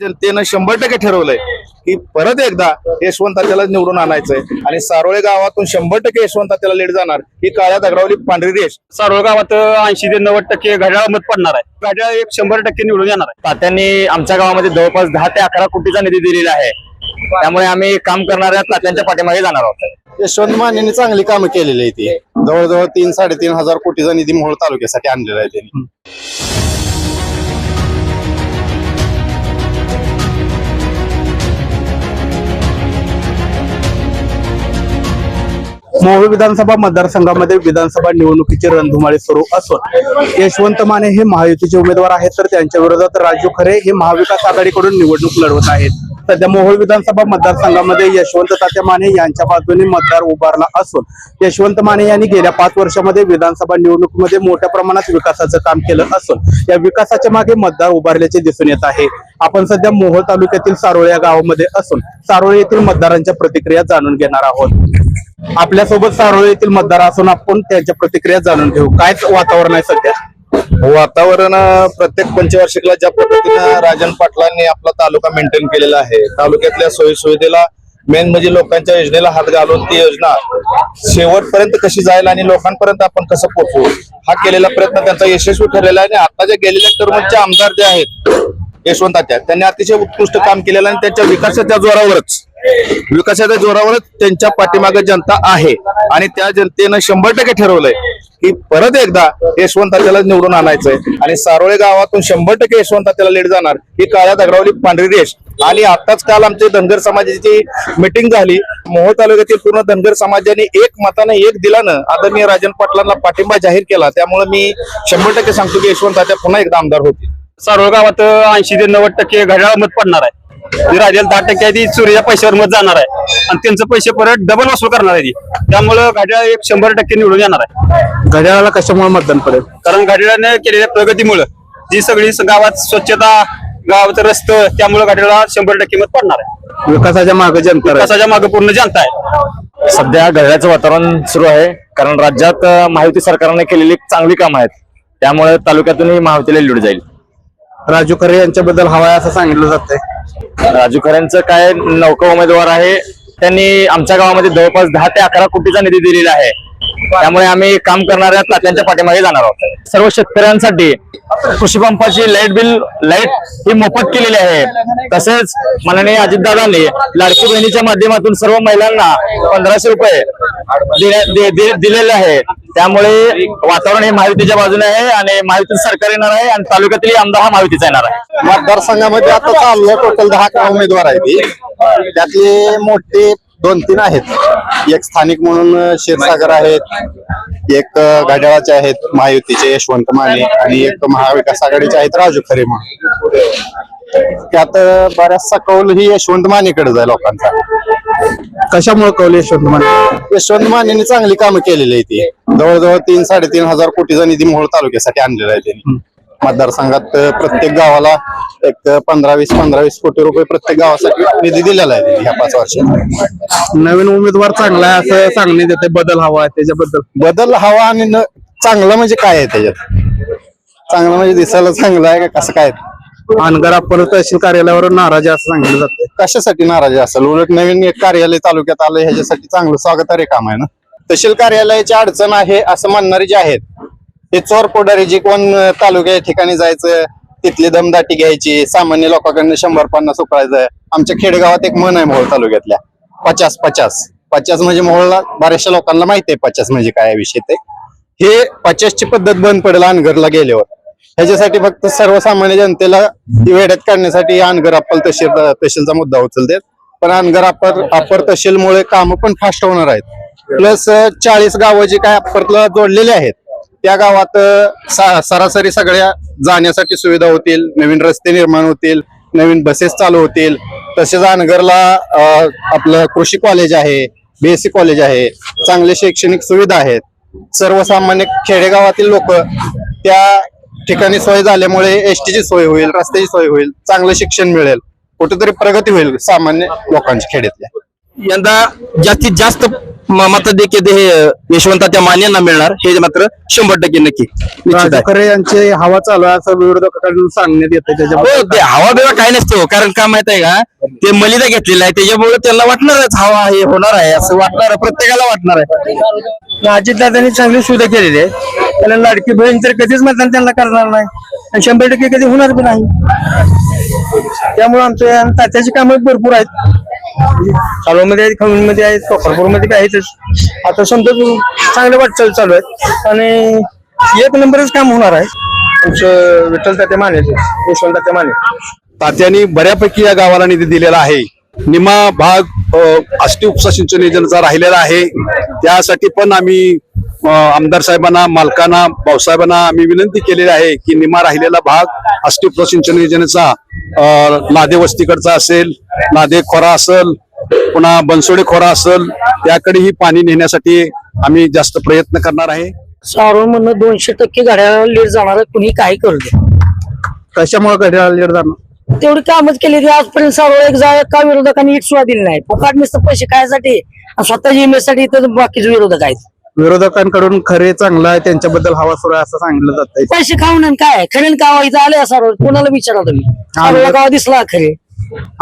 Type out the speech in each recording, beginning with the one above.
जनतेनं शंभर टक्के ठरवलंय की परत एकदा यशवंत त्याला निवडून आणायचंय. आणि सारोळे गावातून शंभर टक्के यशवंत त्याला लीड जाणार ही काळ्या दगडावली पांढरी रेष. सारोळ गावात ऐंशी ते नव्वद टक्के घड्याळ मत पडणार आहे. घड्याळ एक शंभर टक्के निवडून येणार आहे. तात्यांनी आमच्या गावामध्ये जवळपास दहा ते अकरा कोटीचा निधी दिलेला आहे. त्यामुळे आम्ही काम करणाऱ्या तात्यांच्या पाठीमागे जाणार आहोत. यशवंत मानेने चांगली कामं केलेली आहे ती. जवळजवळ तीन साडेतीन हजार कोटीचा निधी मोहोळ तालुक्यासाठी आणलेला आहे त्यांनी. मोहोळ विधानसभा मतदारसंघामध्ये विधानसभा निवडणुकीची रणधुमाळी सुरू असून यशवंत माने हे महायुतीचे उमेदवार आहेत तर त्यांच्या विरोधात राजू खरे हे महाविकास आघाडीकडून निवडणूक लढवत आहेत. सध्या मोहोळ विधानसभा मतदारसंघामध्ये यशवंत तात्या माने यांच्या बाजूने मतदार उभारला असून यशवंत माने यांनी गेल्या पाच वर्षामध्ये विधानसभा निवडणुकीमध्ये मोठ्या प्रमाणात विकासाचं काम केलं असून या विकासाच्या मागे मतदार उभारल्याचे दिसून येत आहे. आपण सध्या मोहोळ तालुक्यातील सारोळे या गावामध्ये असून सारोळे येथील मतदारांच्या प्रतिक्रिया जाणून घेणार आहोत. आपल्यासोबत सारोळे येथील मतदार असून आपण त्यांच्या प्रतिक्रिया जाणून घेऊ. काय वातावरण आहे सध्या? वातावरण प्रत्येक पंचवार्षिकला ज्या पद्धतीनं राजन पाटलांनी आपला तालुका मेंटेन केलेला आहे तालुक्यातल्या सोयी सुविधेला मेन म्हणजे लोकांच्या योजनेला हात घालून ती योजना शेवटपर्यंत कशी जाईल आणि लोकांपर्यंत आपण कसं पोहोचवू हा केलेला प्रयत्न त्यांचा यशस्वी ठरलेला आहे आणि आता जे गेलेल्या टर्मचे आमदार जे आहेत यशवंताच्या त्यांनी अतिशय उत्कृष्ट काम केलेलं आहे आणि त्यांच्या विकासाच्या जोरावरच. विकासाच्या जोरावरच त्यांच्या पाठीमागे जनता आहे. आणि त्या जनतेनं शंभर टक्के ठरवलंय की परत एकदा यशवंतात्याला निवडून आणायचंय. आणि सारोळे गावातून शंभर टक्के यशवंत त्याला लीड जाणार ही काळ्या दगडावली पांढरी रेष. आणि आताच काल आमची धनगर समाजाची मीटिंग झाली. मोहोळ तालुक्यातील पूर्ण धनगर समाजाने एक मताने एक दिलानं आदरणीय राजन पाटलांना पाठिंबा जाहीर केला. त्यामुळे मी शंभर टक्के सांगतो की यशवंताच्या पुन्हा एकदा आमदार होतील. सारोळ गावात ऐंशी ते नव्वद टक्के घड्याळ मत पडणार आहे. जी राजाला दहा टक्के आहे ती सूर्या पैशावर मत जाणार आहे. आणि त्यांचं पैसे परत डबल वसूल करणार आहे ती. त्यामुळं घड्याळ एक शंभर टक्के निवडून येणार आहे. घड्याळाला कशामुळे मतदान पडेल? कारण घड्याळाने केलेल्या प्रगतीमुळे जी सगळी गावात स्वच्छता गावात रस्ते त्यामुळे घड्याळाला शंभर टक्के मत पडणार आहे. विकासाच्या मागे जनता राहील. विकासाच्या मागे पूर्ण जनता आहे. सध्या घड्याळाचं वातावरण सुरू आहे कारण राज्यात अं, महायुती सरकारने केलेली चांगली कामं आहेत. त्यामुळे तालुक्यातूनही महायुतीला लीड जाईल. राजू खरे यांच्याबद्दल हवा आहे असं सांगितलं जातंय. राजू खऱ्यांचं काय नौका उमेदवार आहे त्यांनी आमच्या गावामध्ये जवळपास दहा ते अकरा कोटीचा निधी दिलेला आहे. त्यामुळे आम्ही काम करणाऱ्या तात्यांच्या पाठीमागे जाणार आहोत. सर्व शेतकऱ्यांसाठी कृषी पंपाची लाइट बिल लाइट ही मोफत केलेली आहे. तसेच माननीय अजितदादांनी लाडकी बहिणीच्या माध्यमातून सर्व महिलांना पंधराशे रुपये दिलेले आहे. त्यामुळे वातावरण हे महायुतीच्या बाजूने आहे आणि महायुतीचं सरकार येणार आहे आणि तालुक्यातील आमदार हा महायुतीचा येणार आहे. मतदारसंघामध्ये आता चालू आहे. टोटल दहा अकरा उमेदवार आहेत त्यातले मोठे दोन तीन आहेत. एक स्थानिक म्हणून क्षीरसागर आहेत. एक घड्याळाचे आहेत महायुतीचे यशवंत माने आणि एक महाविकास आघाडीचे आहेत राजू खरे म्हणून. त्यात बऱ्याचसा कौल ही यशवंत मानेकडे जाईल लोकांचा. कशामुळे कौल यशवंत माने? यशवंत मानेने चांगली कामं केलेली आहे ती. जवळजवळ तीन साडेतीन हजार कोटीचा निधी मोहोळ तालुक्यासाठी आणलेला आहे त्यांनी. मतदारसंघात अं, प्रत्येक गावाला एक पंधरा वीस पंधरा वीस कोटी रुपये प्रत्येक गावासाठी निधी दिलेला आहे त्यांनी ह्या पाच वर्षात. नवीन उमेदवार चांगला आहे असं सांगण्यात येते बदल हवा आहे त्याच्याबद्दल. बदल हवा आणि न- चांगलं म्हणजे काय आहे त्याच्यात? चांगलं म्हणजे दिसायला चांगलं आहे का कसं काय? अनगर आपण तहसील कार्यालयावर नाराज असं सांगितलं जाते कशासाठी नाराजी असेल? उलट नवीन एक कार्यालय तालुक्यात आलं ह्याच्यासाठी चांगलं स्वागतार्ह काम आहे ना? तहसील कार्यालयाची अडचण आहे असं म्हणणारे जे आहेत ते चोर पोडारी जे कोण तालुक्या ठिकाणी जायचं तिथली दमदाटी घ्यायची सामान्य लोकांकडनं शंभर पन्नास उकळायचं आमच्या खेडेगावात एक मन आहे मोहोळ तालुक्यातल्या पचास पचास. पचास म्हणजे मोहळला बऱ्याचशा लोकांना माहिती आहे पचास म्हणजे काय विषय ते. हे पचासची पद्धत बंद पडेल अनगरला गेल्यावर. ह्याच्यासाठी फक्त सर्वसामान्य जनतेला वेड्यात काढण्यासाठी अनगर अप्पल तहसील तहसीलचा मुद्दा उचलते पण अनगर अप्पर अप्पर तहसीलमुळे कामं पण फास्ट होणार आहेत. प्लस चाळीस गावं जी काय अप्परला जोडलेली आहेत त्या गावात सरासरी सगळ्या जाण्यासाठी सुविधा होतील नवीन रस्ते निर्माण होतील नवीन बसेस चालू होतील. तसेच अनगरला आपलं कृषी कॉलेज आहे बीएससी कॉलेज आहे चांगले शैक्षणिक सुविधा आहेत. सर्वसामान्य खेडेगावातील लोक त्या ठिकाणी सोय झाल्यामुळे एसटीची सोय होईल रस्त्याची सोय होईल चांगलं शिक्षण मिळेल कुठेतरी प्रगती होईल सामान्य लोकांची खेड्यातल्या. यंदा जास्तीत जास्त म- मताधिक्य हे यशवंताच्या मान्यांना मिळणार. हे मात्र शंभर टक्के नक्की निश्चित आहे. खरे यांचे हवा चालू आहे असं विरोधकांकडून सांगण्यात येतं त्याच्यामुळे हो ते हवा बिवा काय नसते हो कारण का माहीत आहे का ते मलिदा घेतलेलं आहे त्याच्यामुळे त्यांना वाटणारच हवा हे होणार आहे असं वाटणार आहे, प्रत्येकाला वाटणार आहे. अजितदादांनी चांगली सुविधा केलेली आहे. त्याला लाडकी बहीण तर कधीच मतदान त्यांना करणार नाही. आणि शंभर टक्के कधी होणार बी नाही. त्यामुळे आमच्या तात्याची कामं भरपूर आहेत. चालूमध्ये आहेत खमीमध्ये आहेत कोकरपूरमध्ये बी आहेतच आता समजा चांगले वाटचाल चालू आहेत. आणि एक नंबरच काम होणार आहे. तुमचं विठ्ठल तात्या माने यशवंत तात्या माने तात्यांनी बऱ्यापैकी या गावाला निधी दिलेला आहे. निमा भाग आष्टी उपसा सिंचन योजनेचा राहिलेला आहे. त्यासाठी पण आम्ही आमदार साहेबांना मालकांना भाऊसाहेबांना आम्ही विनंती केलेली आहे की निमा राहिलेला भाग आष्टी उपसा सिंचन योजनेचा लादे वस्तीकडचा असेल लादे खोरा असेल पुन्हा बनसोडे खोरा असेल त्याकडेही पाणी नेण्यासाठी आम्ही जास्त प्रयत्न करणार आहे. सारोळ म्हणून दोनशे टक्के गाड्या लेट जाणार कुणी काही करू दे. कशामुळे घड्याळ लेट जाणं तेवढी कामच केली ती आजपर्यंत सारोळ एक जा का विरोधकांनी इट सुद्धा दिली नाही. फुकाट नुसतं पैसे खायसाठी आणि स्वतःची इमेजसाठी इथं बाकीचे विरोधक आहेत. विरोधकांकडून खरे चांगलं आहे त्यांच्याबद्दल हवा सुरू आहे असं सांगितलं जात पैसे खाऊन काय? खरेन गावा इथं आले सारोळ कोणाला विचारा तुम्ही? गावा दिसला खरे.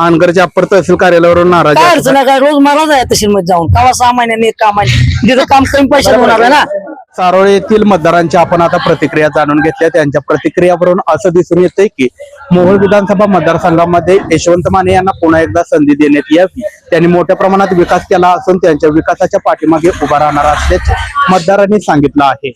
अनगरच्या अप्पर तहसील कार्यालयावरून नाराज. अडचण काय? रोज मला जाय तहसील मध्ये जाऊन. कावा सहा महिन्यांनी एक काम आहे तिथं काम कमी पैशात होणार आहे ना? सारोळ येथील मतदारांच्या आपण आता प्रतिक्रिया जाणून घेतल्या. त्यांच्या प्रतिक्रियावरून असं दिसून येतंय की मोहोळ विधानसभा मतदारसंघामध्ये यशवंत माने यांना पुन्हा एकदा संधी देण्यात यावी. त्यांनी मोठ्या प्रमाणात विकास केला असून त्यांच्या विकासाच्या पाठीमागे उभा राहणार असल्याचे मतदारांनी सांगितलं आहे.